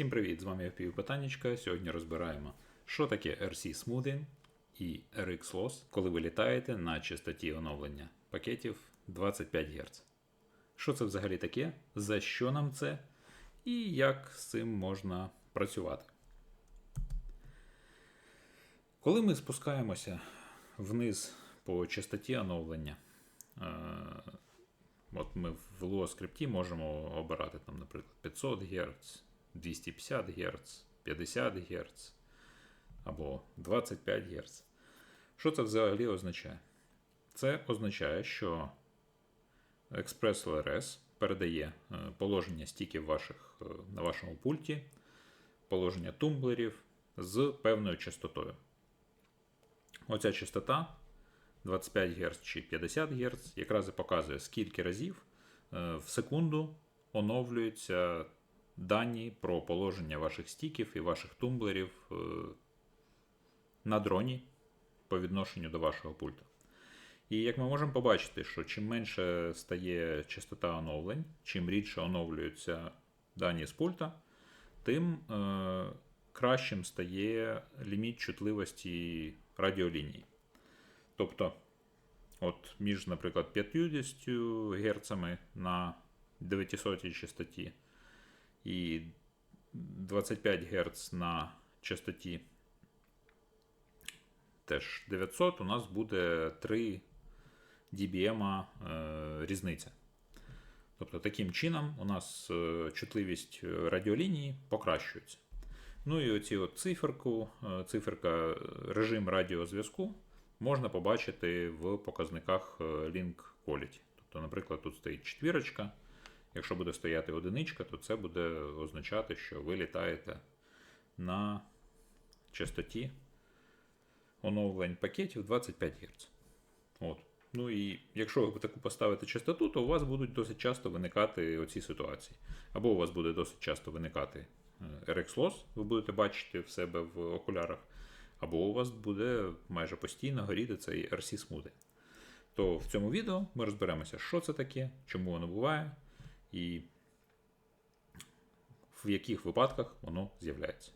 Всім привіт! З вами FPV Питаннячка. Сьогодні розбираємо, що таке RC Smoothing і RX Loss, коли ви літаєте на частоті оновлення пакетів 25 Гц. Що це взагалі таке, за що нам це, і як з цим можна працювати. Коли ми спускаємося вниз по частоті оновлення, е, От ми в Lua скрипті можемо обирати, там, наприклад, 500 Гц, 250 Гц, 50 Гц або 25 Гц. Що це взагалі означає? Це означає, що Express LRS передає е, положення стіків ваших, е, на вашому пульті, положення тумблерів з певною частотою. Оця частота 25 Гц чи 50 Гц якраз і показує, скільки разів е, в секунду оновлюються дані про положення ваших стіків і ваших тумблерів е, на дроні по відношенню до вашого пульта. І як ми можемо побачити, що чим менше стає частота оновлень, чим рідше оновлюються дані з пульта, тим е, кращим стає ліміт чутливості радіолінії. Тобто, от між, наприклад, 50 Гц на 900 частоті і 25 Гц на частоті теж 900, у нас буде 3 dBm е, різниця. Тобто, таким чином у нас е, чутливість радіолінії покращується. Ну і оці от циферку, е, циферка режим радіозв'язку можна побачити в показниках Link Quality. Тобто, наприклад, тут стоїть четвірочка. Якщо буде стояти одиничка, то це буде означати, що ви літаєте на частоті оновлень пакетів 25 Гц. От. Ну і якщо ви таку поставите частоту, то у вас будуть досить часто виникати оці ситуації. Або у вас буде досить часто виникати е, RX Loss, ви будете бачити в себе в окулярах, або у вас буде майже постійно горіти цей RC Smoothing. То в цьому відео ми розберемося, що це таке, чому воно буває, і в яких випадках воно з'являється.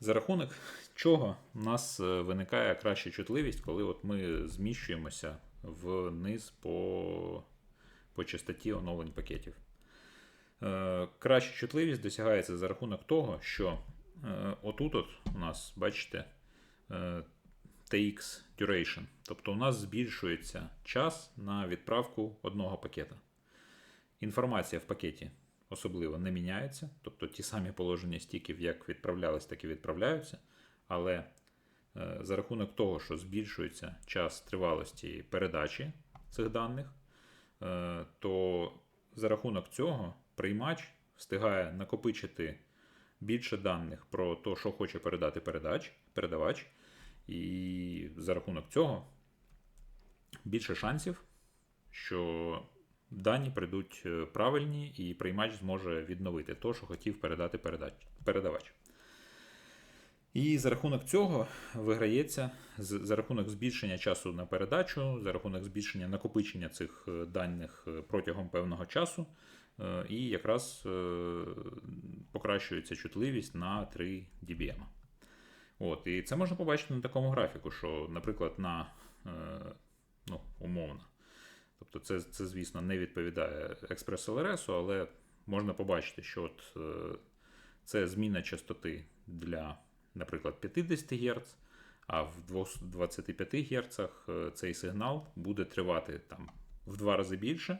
За рахунок чого у нас е, виникає краща чутливість, коли от ми зміщуємося вниз по по частоті оновлень пакетів. Е, краща чутливість досягається за рахунок того, що е, отут от у нас, бачите, TX duration. Тобто у нас збільшується час на відправку одного пакета. Інформація в пакеті особливо не міняється. Тобто ті самі положення стіків, як відправлялись, так і відправляються. Але е, за рахунок того, що збільшується час тривалості передачі цих даних, е, то за рахунок цього приймач встигає накопичити більше даних про те, що хоче передати передач, передавач. І за рахунок цього більше шансів, що дані прийдуть е, правильні, і приймач зможе відновити те, що хотів передати передавач. І за рахунок цього виграється за рахунок збільшення часу на передачу, за рахунок збільшення накопичення цих е, даних е, протягом певного часу, і якраз покращується чутливість на 3 dBm. От, І це можна побачити на такому графіку, що, наприклад, на ну, умовно, тобто це, це, звісно, не відповідає експрес ЛРС, але можна побачити, що от, це зміна частоти для, наприклад, 50 Гц, а в 25 Гц цей сигнал буде тривати там в два рази більше.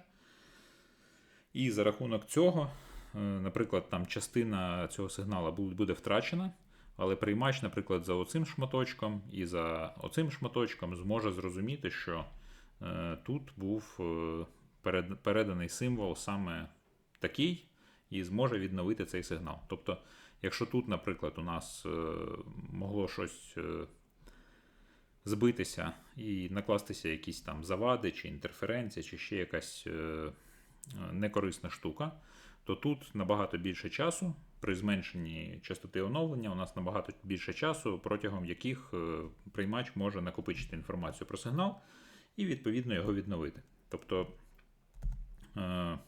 І за рахунок цього, наприклад, там частина цього сигналу буде втрачена. Але приймач, наприклад, за оцим шматочком і за оцим шматочком зможе зрозуміти, що е, тут був е, переданий символ саме такий, і зможе відновити цей сигнал. Тобто, якщо тут, наприклад, у нас е, могло щось збитися і накластися якісь там завади, чи інтерференція, чи ще якась некорисна штука, то тут набагато більше часу при зменшенні частоти оновлення у нас набагато більше часу, протягом яких е, приймач може накопичити інформацію про сигнал і, відповідно, його відновити. Тобто, е,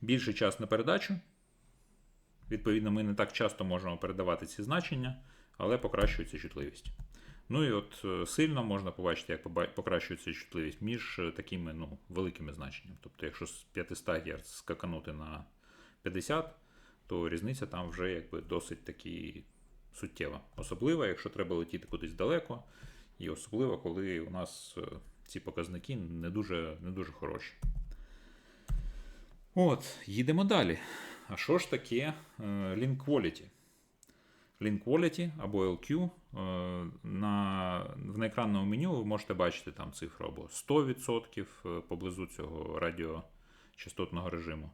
більший час на передачу. Відповідно, ми не так часто можемо передавати ці значення, але покращується чутливість. Ну і от е, сильно можна побачити, як покращується чутливість між е, такими ну, великими значеннями. Тобто, якщо з 500 Гц скаканути на 50, то різниця там вже якби досить таки суттєва. Особливо, якщо треба летіти кудись далеко, і особливо, коли у нас е, ці показники не дуже, не дуже хороші. От, їдемо далі. А що ж таке Link Quality? Link Quality або LQ. е, На, в наекранному меню ви можете бачити там цифру або 100% е, поблизу цього радіочастотного режиму.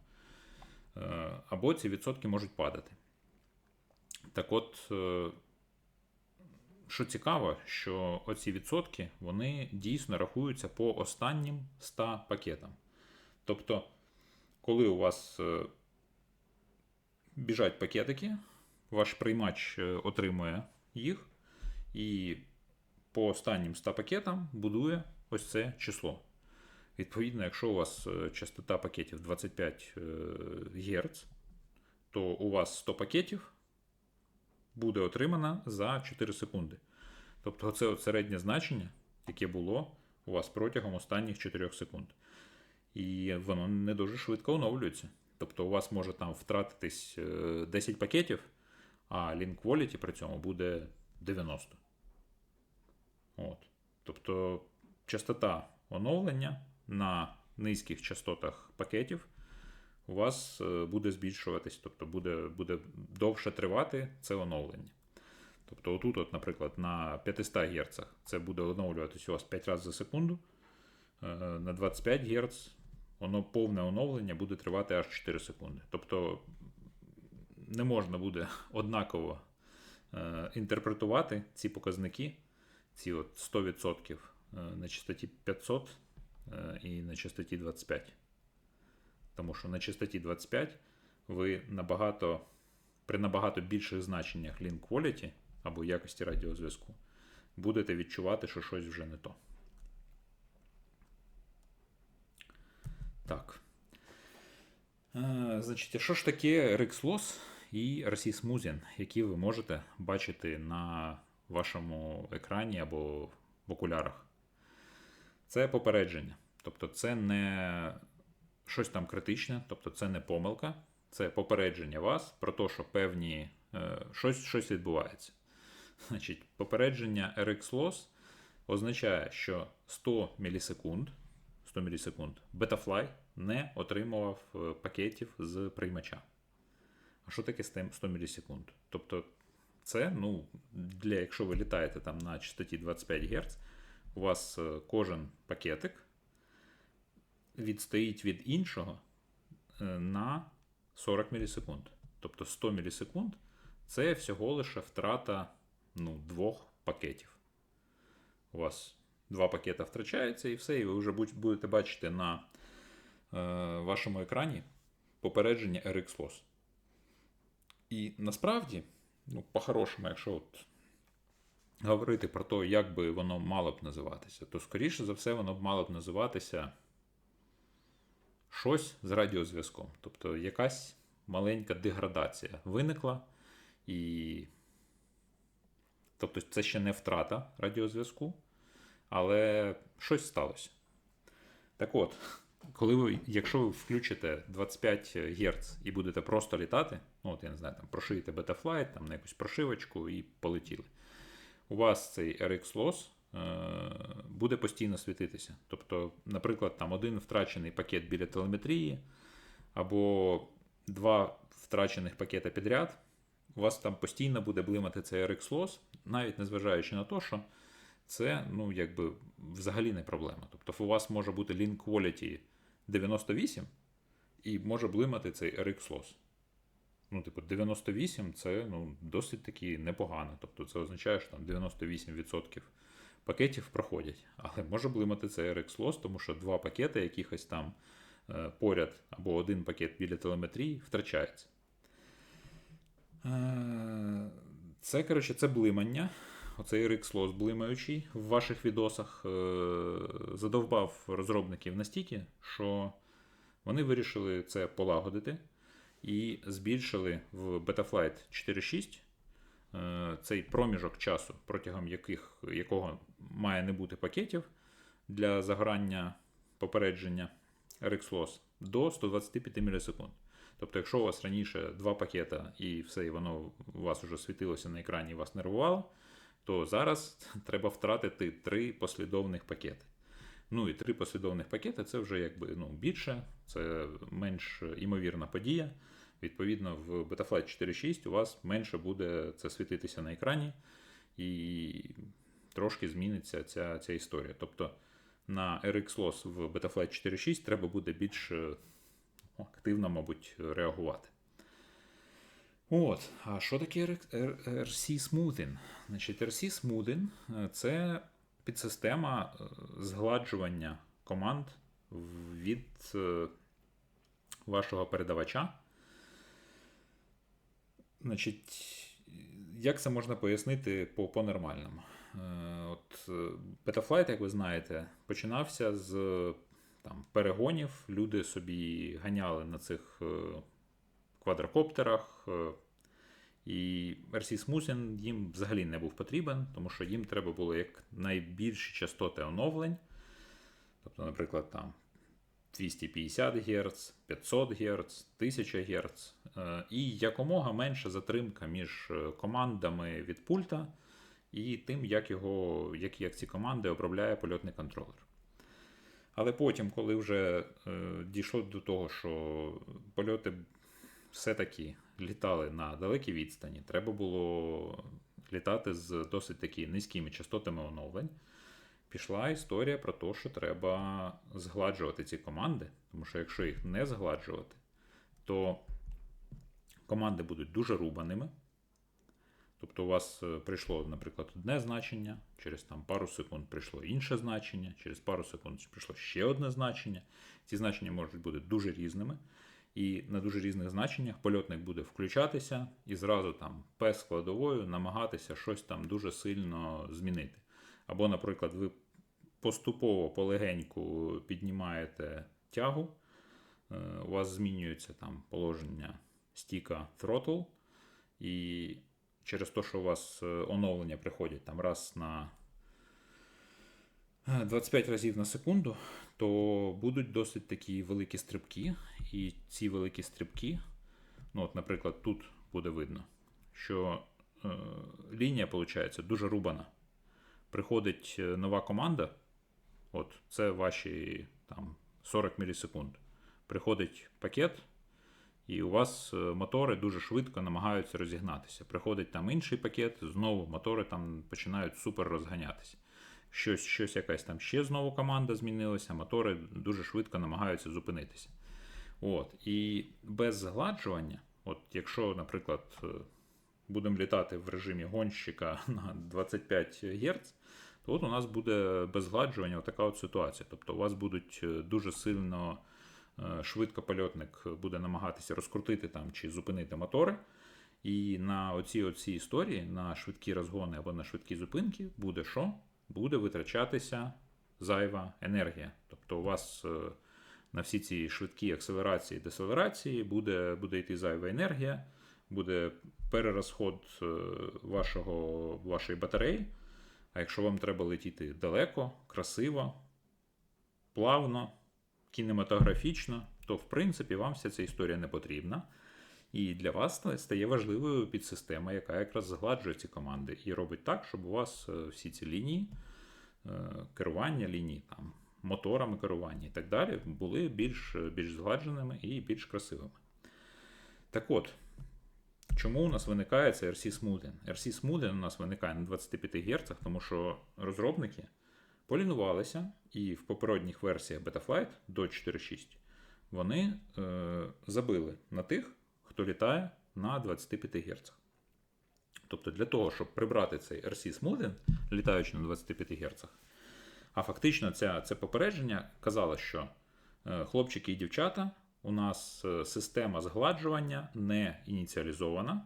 Е, Або ці відсотки можуть падати. Так от, що цікаво, що оці відсотки вони дійсно рахуються по останнім 100 пакетам. Тобто, коли у вас біжать пакетики, ваш приймач е, отримує їх і по останнім 100 пакетам будує ось це число. Відповідно, якщо у вас е, частота пакетів 25 е, Гц, то у вас 100 пакетів буде отримано за 4 секунди. Тобто це от середнє значення, яке було у вас протягом останніх 4 секунд. І воно не дуже швидко оновлюється. Тобто у вас може там втратитись е, 10 пакетів, а link quality при цьому буде 90. От. Тобто частота оновлення на низьких частотах пакетів у вас е, буде збільшуватись, тобто буде, буде довше тривати це оновлення. Тобто, отут, от, наприклад, на 500 Гц це буде оновлюватись у вас 5 разів за секунду. Е, На 25 Гц воно повне оновлення буде тривати аж 4 секунди. Тобто не можна буде однаково е, інтерпретувати ці показники, ці от 100% е, на частоті 500 е, і на частоті 25. Тому що на частоті 25 ви набагато, при набагато більших значеннях link quality або якості радіозв'язку будете відчувати, що щось вже не то. Так. Значить, а що ж таке RX-Loss і RC-Smoothing, які ви можете бачити на вашому екрані або в окулярах? Це попередження. Тобто, це не щось там критичне, тобто це не помилка, це попередження вас про те, що певні е, щось, щось відбувається. Значить, попередження RX-Loss означає, що 100 мілісекунд 100 мілісекунд. Betafly не отримував е, пакетів з приймача. А що таке 100 мілісекунд? Тобто, це, ну, для, якщо ви літаєте там на частоті 25 Гц, у вас е, кожен пакетик відстоїть від іншого е, на 40 мілісекунд. Тобто 100 мілісекунд це всього лише втрата ну, двох пакетів. У вас два пакета втрачається і все, і ви вже будете бачити на е, вашому екрані попередження RX Loss. І насправді, ну, по-хорошому, якщо от говорити про те, як би воно мало б називатися, то, скоріше за все, воно б мало б називатися щось з радіозв'язком. Тобто якась маленька деградація виникла, і тобто це ще не втрата радіозв'язку, але щось сталося. Так от, коли ви, якщо ви включите 25 Гц і будете просто літати, ну от я не знаю, там прошиєте Betaflight, там на якусь прошивочку і полетіли, у вас цей RX Loss е, буде постійно світитися. Тобто, наприклад, там один втрачений пакет біля телеметрії, або два втрачених пакета підряд, у вас там постійно буде блимати цей RX Loss, навіть незважаючи на те, що це ну, якби взагалі не проблема. Тобто у вас може бути link quality 98 і може блимати цей RX Loss. Ну, типу, 98 це ну, досить таки непогано. Тобто це означає, що там 98% пакетів проходять. Але може блимати цей RX Loss, тому що два пакети якихось там е, поряд або один пакет біля телеметрії втрачається. Е, Це, коротше, це блимання. Оцей RX-Loss блимаючий в ваших відосах е, задовбав розробників настільки, що Вони вирішили це полагодити і збільшили в Betaflight 4.6 е, цей проміжок часу, протягом яких, якого має не бути пакетів для загорання попередження RX Loss до 125 мілісекунд. Тобто, якщо у вас раніше два пакета і все, і воно у вас вже світилося на екрані і вас нервувало, то зараз треба втратити три послідовних пакети. Ну і три послідовних пакети це вже якби ну, більше, це менш імовірна подія. Відповідно, в Betaflight 4.6 у вас менше буде це світитися на екрані, і трошки зміниться ця, ця історія. Тобто на RX Loss в Betaflight 4.6 треба буде більш е, активно, мабуть, реагувати. От, а що таке RC Smoothing? Значить, RC Smoothing – це підсистема е, згладжування команд від е, вашого передавача. Значить, як це можна пояснити по, по-нормальному? Е, от Betaflight, як ви знаєте, починався з там, перегонів. Люди собі ганяли на цих квадрокоптерах. І RC Smoothing їм взагалі не був потрібен, тому що їм треба було як найбільші частоти оновлень. Тобто, наприклад, там 250 Гц, 500 Гц, 1000 Гц. І якомога менша затримка між командами від пульта і тим, як його, як, як ці команди обробляє польотний контролер. Але потім, коли вже е, дійшло до того, що польоти все-таки літали на далекій відстані, треба було літати з досить таки низькими частотами оновлень. Пішла історія про те, що треба згладжувати ці команди, тому що якщо їх не згладжувати, то команди будуть дуже рубаними. Тобто у вас е, прийшло, наприклад, одне значення, через там пару секунд прийшло інше значення, через пару секунд прийшло ще одне значення. Ці значення можуть бути дуже різними. І на дуже різних значеннях польотник буде включатися і зразу там P складовою намагатися щось там дуже сильно змінити. Або, наприклад, ви поступово полегеньку піднімаєте тягу, е, у вас змінюється там положення стіка throttle, і через те, що у вас е, оновлення приходять там раз на 25 разів на секунду, то будуть досить такі великі стрибки. І ці великі стрибки, ну от, наприклад, тут буде видно, що е, лінія, виходить, дуже рубана. Приходить е, нова команда, от це ваші там 40 мілісекунд. Приходить пакет, і у вас е, мотори дуже швидко намагаються розігнатися. Приходить там інший пакет, знову мотори там починають супер розганятися щось, щось якась там ще знову команда змінилася, мотори дуже швидко намагаються зупинитися. От. І без згладжування, от якщо, наприклад, е, будемо літати в режимі гонщика на 25 Гц, то от у нас буде без згладжування така от ситуація. Тобто у вас будуть е, дуже сильно е, швидко польотник буде намагатися розкрутити там чи зупинити мотори. І на оці оці історії, на швидкі розгони або на швидкі зупинки, буде що? Буде витрачатися зайва енергія. Тобто у вас е, на всі ці швидкі акселерації і деселерації буде, буде йти зайва енергія, буде перерозход е, вашого, вашої батареї. А якщо вам треба летіти далеко, красиво, плавно, кінематографічно, то в принципі вам вся ця історія не потрібна. І для вас стає важливою підсистема, яка якраз згладжує ці команди і робить так, щоб у вас е, всі ці лінії е, керування ліній, там, моторами керування і так далі, були більш більш згладженими і більш красивими. Так от, чому у нас виникає це RC Smoothing? RC Smoothing у нас виникає на 25 Гц, тому що розробники полінувалися і в попередніх версіях Betaflight до 4.6 вони е, забили на тих хто літає на 25 Гц. Тобто для того, щоб прибрати цей RC Smoothing, літаючи на 25 Гц, а фактично це, це попередження казало, що е, хлопчики і дівчата, у нас е, система згладжування не ініціалізована.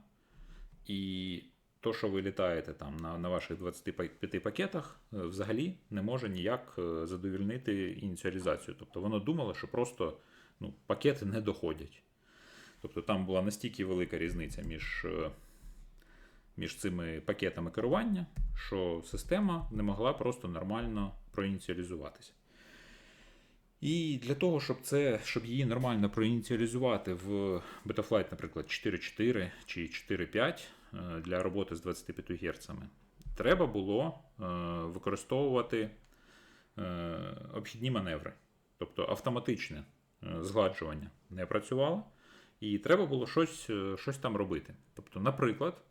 І то, що ви літаєте там на на ваших 25 пакетах, е, взагалі не може ніяк задовільнити ініціалізацію. Тобто воно думало, що просто ну, пакети не доходять. Тобто там була настільки велика різниця між, е, між цими пакетами керування, що система не могла просто нормально проініціалізуватися. І для того, щоб це, щоб її нормально проініціалізувати в Betaflight, наприклад, 4.4 чи 4.5 е, для роботи з 25 Гц, треба було е, використовувати обхідні маневри, тобто автоматичне згладжування не працювало, і треба було щось, е, щось там робити. Тобто, наприклад,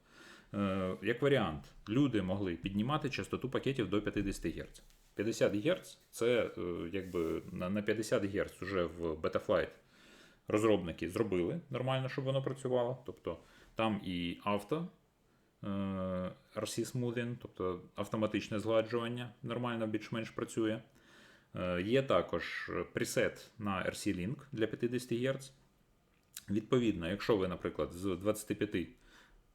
е, як варіант, люди могли піднімати частоту пакетів до 50 Гц. 50 Гц це е, якби на на 50 Гц вже в Betaflight розробники зробили нормально, щоб воно працювало. Тобто там і авто RC Smoothing, тобто автоматичне згладжування нормально більш-менш працює. Є також пресет на RC Link для 50 Гц. Відповідно, якщо ви, наприклад, з 25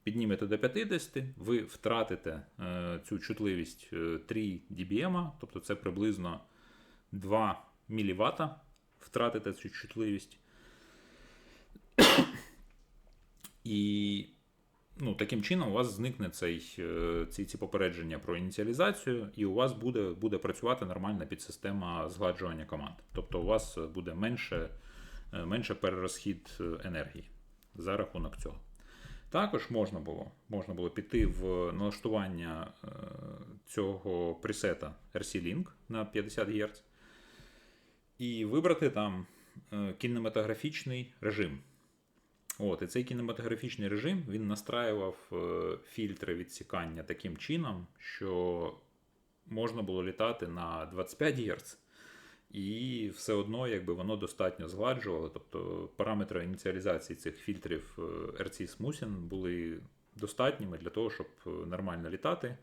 піднімете до 50, ви втратите е, цю чутливість е, 3 dBm, тобто це приблизно 2 мВт, втратите цю чутливість. І ну, таким чином у вас зникне цей, е, ці, ці попередження про ініціалізацію, і у вас буде, буде працювати нормальна підсистема згладжування команд. Тобто у вас буде менше, е, менше перерозхід е, енергії за рахунок цього. Також можна було можна було піти в налаштування е, цього пресета RC-Link на 50 Гц і вибрати там е, кінематографічний режим. От, І цей кінематографічний режим він настраював е, фільтри відсікання таким чином, що можна було літати на 25 Гц. І все одно, якби воно достатньо згладжувало. Тобто параметри ініціалізації цих фільтрів е, RC Smoothing були достатніми для того, щоб е, нормально літати,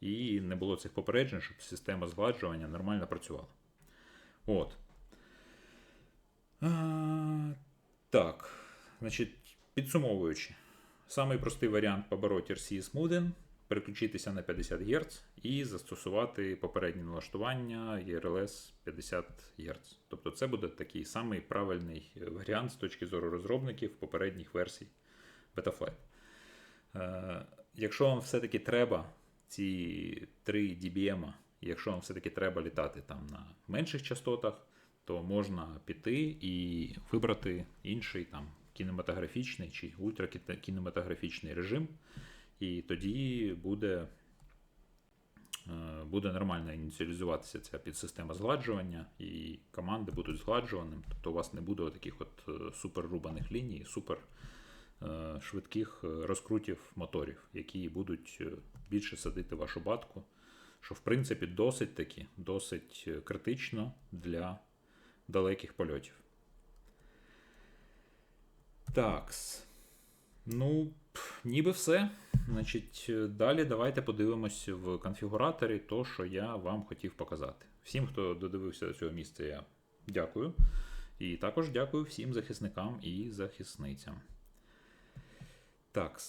і не було цих попереджень, щоб система згладжування нормально працювала. От. А, так. Значить, підсумовуючи, самий простий варіант побороти RC Smoothing переключитися на 50 Гц і застосувати попереднє налаштування ERLS 50 Гц. Тобто це буде такий самий правильний варіант з точки зору розробників попередніх версій Betaflight. Е, Якщо вам все-таки треба ці 3 dBm, якщо вам все-таки треба літати там на менших частотах, то можна піти і вибрати інший там кінематографічний чи ультракінематографічний режим. І тоді буде е, буде нормально ініціалізуватися ця підсистема згладжування, і команди будуть згладжуваними. Тобто у вас не буде таких от е, супер рубаних ліній, супер е, швидких розкрутів моторів, які будуть більше садити вашу батку. Що, в принципі, досить таки, досить критично для далеких польотів. Такс. Ну, ніби все. Значить, Далі давайте подивимось в конфігураторі то, що я вам хотів показати. Всім, хто додивився до цього місця, я дякую. І також дякую всім захисникам і захисницям. Так,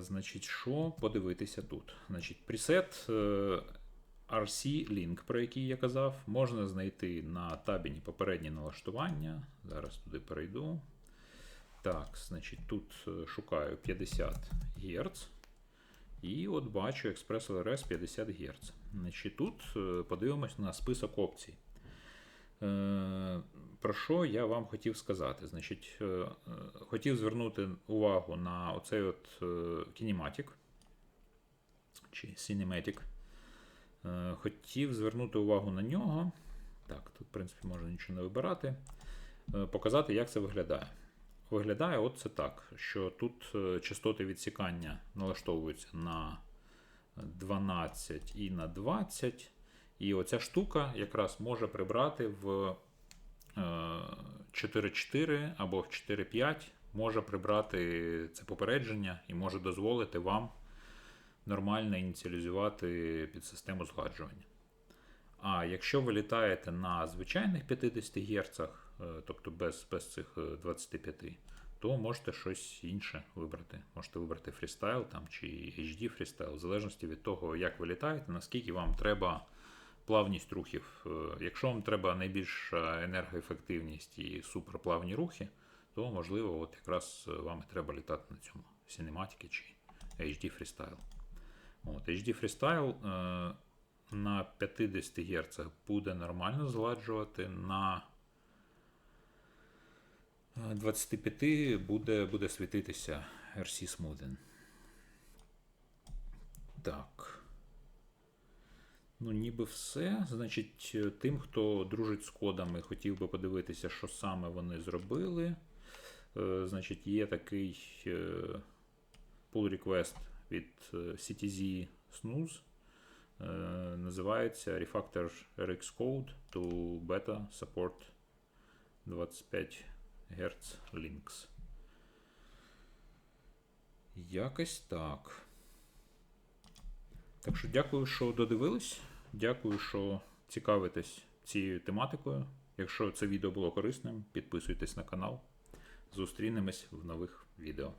значить, що подивитися тут? Значить, Пресет RC Link, про який я казав, можна знайти на табіні попередні налаштування. Зараз туди перейду. Так, значить, тут е, шукаю 50 Гц. І от бачу Express LRS 50 Гц. Значить, Тут е, подивимось на список опцій. Е, про що я вам хотів сказати? Значить, Хотів звернути увагу на оцей от Kinematic чи Cinematic. Хотів звернути увагу на нього. Так, тут, в принципі, можна нічого не вибирати. Показати, як це виглядає. Виглядає от це так, що тут е, частоти відсікання налаштовуються на 12 і на 20. І оця штука якраз може прибрати в 4.4 е, або в 4.5, може прибрати це попередження і може дозволити вам нормально ініціалізувати під систему згладжування. А якщо ви літаєте на звичайних 50 Гц, тобто без без цих 25, е, то можете щось інше вибрати. Можете вибрати фрістайл там, чи HD фрістайл, в залежності від того, як ви літаєте, наскільки вам треба плавність рухів. Е, Якщо вам треба найбільша енергоефективність і суперплавні рухи, то можливо от якраз е, вам і треба літати на цьому Cinematic чи HD Freestyle. От, HD Freestyle е, на 50 Гц буде нормально зладжувати, на е, 25 буде, буде світитися RC Smoothing. Так. Ну, ніби все. Значить, е, тим, хто дружить з кодами, хотів би подивитися, що саме вони зробили. Е, Значить, є такий е, pull request від CTZ Snooze. Називається Refactor RX Code to Beta Support 25 Hz Лінкс. Якось так. Так що дякую, що додивились. Дякую, що цікавитесь цією тематикою. Якщо це відео було корисним, підписуйтесь на канал. Зустрінемось в нових відео.